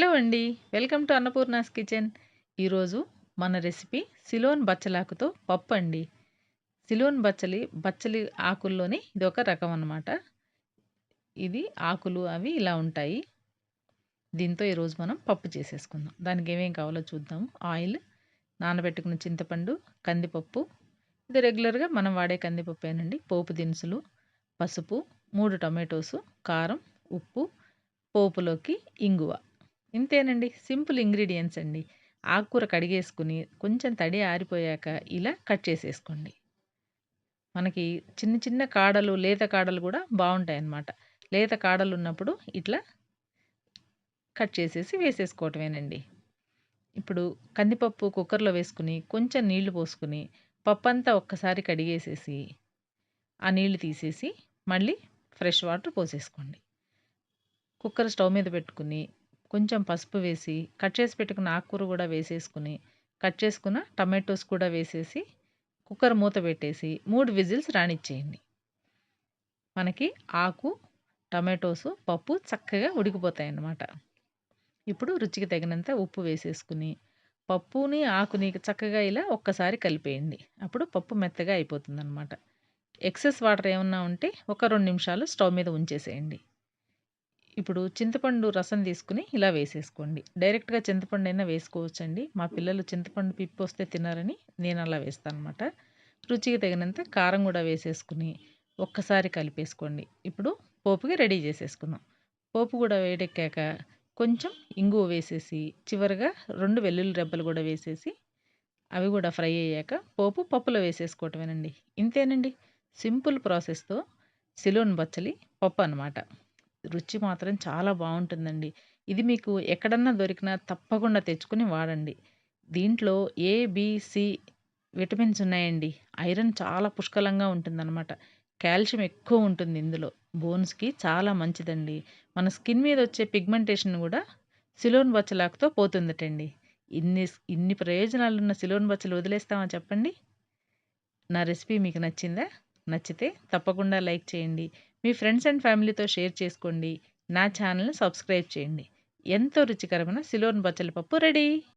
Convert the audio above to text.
Hello అండి. Welcome to Annapurna's kitchen. ఈరోజు మన రెసిపీ సిలోన్ బచ్చలాకుతో పప్పు అండి. సిలోన్ బచ్చలి బచ్చలి ఆకుల్లోని ఇది ఒక రకం అన్నమాట. ఇది ఆకులు అవి ఇలా ఉంటాయి. దీంతో ఈరోజు మనం పప్పు చేసేసుకుందాం. దానికి ఏమేం కావాలో చూద్దాము ఆయిల్ నానబెట్టుకున్న చింతపండు కందిపప్పు. ఇది రెగ్యులర్గా మనం వాడే కందిపప్పేనండి. పోపు దినుసులు పసుపు మూడు టమాటోసు కారం ఉప్పు పోపులోకి ఇంగువ. ఇంతేనండి. సింపుల్ ఇంగ్రీడియంట్స్ అండి. ఆకుకూర కడిగేసుకుని కొంచెం తడి ఆరిపోయాక ఇలా కట్ చేసేసుకోండి. మనకి చిన్న చిన్న కాడలు లేత కాడలు కూడా బాగుంటాయి అన్నమాట లేత కాడలు ఉన్నప్పుడు ఇట్లా కట్ చేసేసి వేసేసుకోవటమేనండి. ఇప్పుడు కందిపప్పు కుక్కర్లో వేసుకుని కొంచెం నీళ్ళు పోసుకుని పప్పు అంతా ఒక్కసారి కడిగేసేసి ఆ నీళ్ళు తీసేసి మళ్ళీ ఫ్రెష్ వాటర్ పోసేసుకోండి. కుక్కర్ స్టవ్ మీద పెట్టుకుని కొంచెం పసుపు వేసి కట్ చేసి పెట్టుకున్న ఆకుకూర కూడా వేసేసుకుని కట్ చేసుకున్న టమాటోస్ కూడా వేసేసి కుక్కర్ మూత పెట్టేసి మూడు విజిల్స్ రానిచ్చేయండి. మనకి ఆకు టమాటోస్ పప్పు చక్కగా ఉడికిపోతాయి అన్నమాట ఇప్పుడు రుచికి తగినంత ఉప్పు వేసేసుకుని పప్పుని ఆకుని చక్కగా ఇలా ఒక్కసారి కలిపేయండి. అప్పుడు పప్పు మెత్తగా అయిపోతుంది అనమాట ఎక్సెస్ వాటర్ ఏమన్నా ఉంటే ఒక రెండు నిమిషాలు స్టవ్ మీద ఉంచేసేయండి. ఇప్పుడు చింతపండు రసం తీసుకుని ఇలా వేసేసుకోండి. డైరెక్ట్గా చింతపండు అయినా వేసుకోవచ్చండి. మా పిల్లలు చింతపండు పిప్పి వస్తే తినారని నేను అలా వేస్తాను అనమాట రుచికి తగినంత కారం కూడా వేసేసుకుని ఒక్కసారి కలిపేసుకోండి. ఇప్పుడు పోపుకి రెడీ చేసేసుకుందాం. పోపు కూడా వేడెక్కాక కొంచెం ఇంగువ వేసేసి చివరిగా రెండు వెల్లుల్లి రెబ్బలు కూడా వేసేసి అవి కూడా ఫ్రై అయ్యాక పోపు పప్పులో వేసేసుకోవటమేనండి. ఇంతేనండి? సింపుల్ ప్రాసెస్తో సిలోన్ బచ్చలి పప్పు అనమాట రుచి మాత్రం చాలా బాగుంటుందండి ఇది మీకు ఎక్కడన్నా దొరికినా తప్పకుండా తెచ్చుకుని వాడండి. దీంట్లో ఏబిసి విటమిన్స్ ఉన్నాయండి. ఐరన్ చాలా పుష్కలంగా ఉంటుందన్నమాట. కాల్షియం ఎక్కువ ఉంటుంది ఇందులో. బోన్స్కి చాలా మంచిదండి. మన స్కిన్ మీద వచ్చే పిగ్మెంటేషన్ కూడా సిలోన్ బచ్చలాకుతో పోతుందటండి. ఇన్ని ఇన్ని ప్రయోజనాలు ఉన్న సిలోన్ బచ్చలు వదిలేస్తామా చెప్పండి? నా రెసిపీ మీకు నచ్చిందా? నచ్చితే తప్పకుండా లైక్ చేయండి. మీ ఫ్రెండ్స్ అండ్ ఫ్యామిలీతో షేర్ చేసుకోండి. నా ఛానల్ని సబ్స్క్రైబ్ చేయండి. ఎంతో రుచికరమైన సిలోన్ బచ్చల పప్పు రెడీ.